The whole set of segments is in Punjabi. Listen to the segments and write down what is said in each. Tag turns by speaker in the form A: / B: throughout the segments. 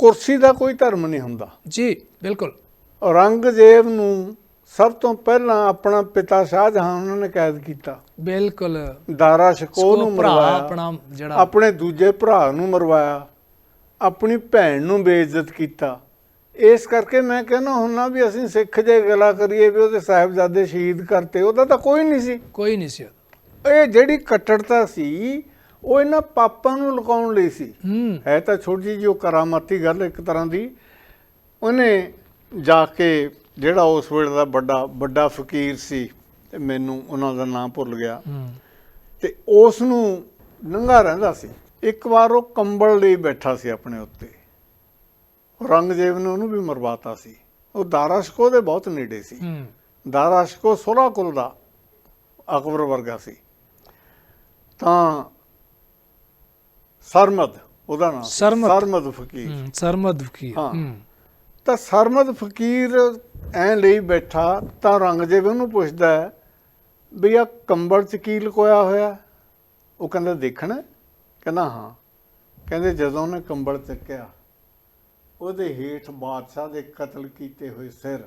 A: ਕੁਰਸੀ ਦਾ ਕੋਈ ਧਰਮ ਨਹੀਂ ਹੁੰਦਾ।
B: ਜੀ ਬਿਲਕੁਲ।
A: ਔਰੰਗਜ਼ੇਬ ਨੂੰ ਸਭ ਤੋਂ ਪਹਿਲਾਂ ਆਪਣਾ ਪਿਤਾ ਸ਼ਾਹਜਹਾਨ ਉਹਨਾਂ ਨੇ ਕੈਦ ਕੀਤਾ।
B: ਬਿਲਕੁਲ।
A: ਦਾਰਾ ਸ਼ਕੋ ਨੂੰ ਮਰਵਾਇਆ।
B: ਆਪਣਾ ਜਿਹੜਾ
A: ਆਪਣੇ ਦੂਜੇ ਭਰਾ ਨੂੰ ਮਰਵਾਇਆ। ਆਪਣੀ ਭੈਣ ਨੂੰ ਬੇਇੱਜ਼ਤ ਕੀਤਾ। ਇਸ ਕਰਕੇ ਮੈਂ ਕਹਿੰਦਾ ਹੁੰਨਾ ਵੀ ਅਸੀਂ ਸਿੱਖ ਜੇ ਗੱਲਾਂ ਕਰੀਏ ਵੀ ਉਹਦੇ ਸਾਹਿਬਜ਼ਾਦੇ ਸ਼ਹੀਦ ਕਰਤੇ ਉਹਦਾ ਤਾਂ ਕੋਈ ਨਹੀਂ ਸੀ।
B: ਕੋਈ ਨਹੀਂ ਸੀ।
A: ਇਹ ਜਿਹੜੀ ਕੱਟੜਤਾ ਸੀ ਉਹ ਇਹਨਾਂ ਪਾਪਾਂ ਨੂੰ ਲੁਕਾਉਣ ਲਈ ਸੀ।
B: ਹੂੰ।
A: ਤਾਂ ਛੋਟੀ ਜਿਹੀ ਉਹ ਕਰਾਮਾਤੀ ਗੱਲ ਇੱਕ ਤਰ੍ਹਾਂ ਦੀ। ਉਹਨੇ ਜਾ ਕੇ ਜਿਹੜਾ ਉਸ ਵੇਲੇ ਦਾ ਵੱਡਾ ਵੱਡਾ ਫਕੀਰ ਸੀ ਤੇ ਮੈਨੂੰ ਉਹਨਾਂ ਦਾ ਨਾਮ ਭੁੱਲ ਗਿਆ। ਤੇ ਉਸ ਨੂੰ ਨੰਗਾ ਰਹਿੰਦਾ ਸੀ। ਇੱਕ ਵਾਰ ਉਹ ਕੰਬਲ ਲਈ ਬੈਠਾ ਸੀ ਆਪਣੇ ਉੱਤੇ। ਔਰੰਗਜ਼ੇਬ ਨੇ ਉਹਨੂੰ ਵੀ ਮਰਵਾਤਾ ਸੀ। ਉਹ ਦਾਰਾਸ਼ਕੋ ਦੇ ਬਹੁਤ ਨੇੜੇ ਸੀ। ਦਾਰਾਸ਼ਕੋ ਸੋਲਾ ਕੁਲ ਦਾ ਅਕਬਰ ਵਰਗਾ ਸੀ। ਤਾਂ ਸਰਮਦ ਉਹਦਾ ਨਾਮ
B: ਸਰਮਦ।
A: ਸਰਮਦ ਫਕੀਰ।
B: ਸਰਮਦ ਫਕੀਰ
A: ਹਾਂ। ਤਾਂ ਸਰਮਦ ਫਕੀਰ ਐ ਲਈ ਬੈਠਾ ਤਾਂ ਔਰੰਗਜ਼ੇਬ ਉਹਨੂੰ ਪੁੱਛਦਾ ਹੈ ਵੀ ਆ ਕੰਬਲ ਚ ਕੀ ਲੁਕੋਇਆ ਹੋਇਆ? ਉਹ ਕਹਿੰਦਾ ਦੇਖਣਾ? ਕਹਿੰਦਾ ਹਾਂ। ਕਹਿੰਦੇ ਜਦੋਂ ਉਹਨੇ ਕੰਬਲ ਚੱਕਿਆ ਉਹਦੇ ਹੇਠ ਬਾਦਸ਼ਾਹ ਦੇ ਕਤਲ ਕੀਤੇ ਹੋਏ ਸਿਰ।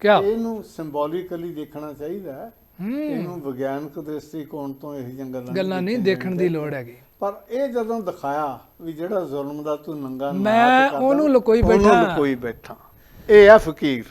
B: ਕਿਆ?
A: ਇਹਨੂੰ ਸਿੰਬੋਲਿਕਲੀ ਦੇਖਣਾ ਚਾਹੀਦਾ ਇਹਨੂੰ ਵਿਗਿਆਨਕ ਦ੍ਰਿਸ਼ਟੀਕੋਣ ਤੋਂ ਇਹ ਜੰਗਲ
B: ਗੱਲਾਂ ਨਹੀਂ ਦੇਖਣ ਦੀ ਲੋੜ ਹੈਗੀ।
A: ਪਰ ਇਹ ਜਦੋਂ ਦਿਖਾਇਆ ਵੀ ਜਿਹੜਾ ਜ਼ੁਲਮ ਦਾ ਤੂੰ ਨੰਗਾ ਨਾਚ
B: ਮੈਂ ਉਹਨੂੰ ਲੁਕੋਈ
A: ਉਹਨੂੰ
B: ਬੈਠਾ।
A: ਲੁਕੋਈ ਬੈਠਾ ਇਹ ਆ ਫਕੀਰ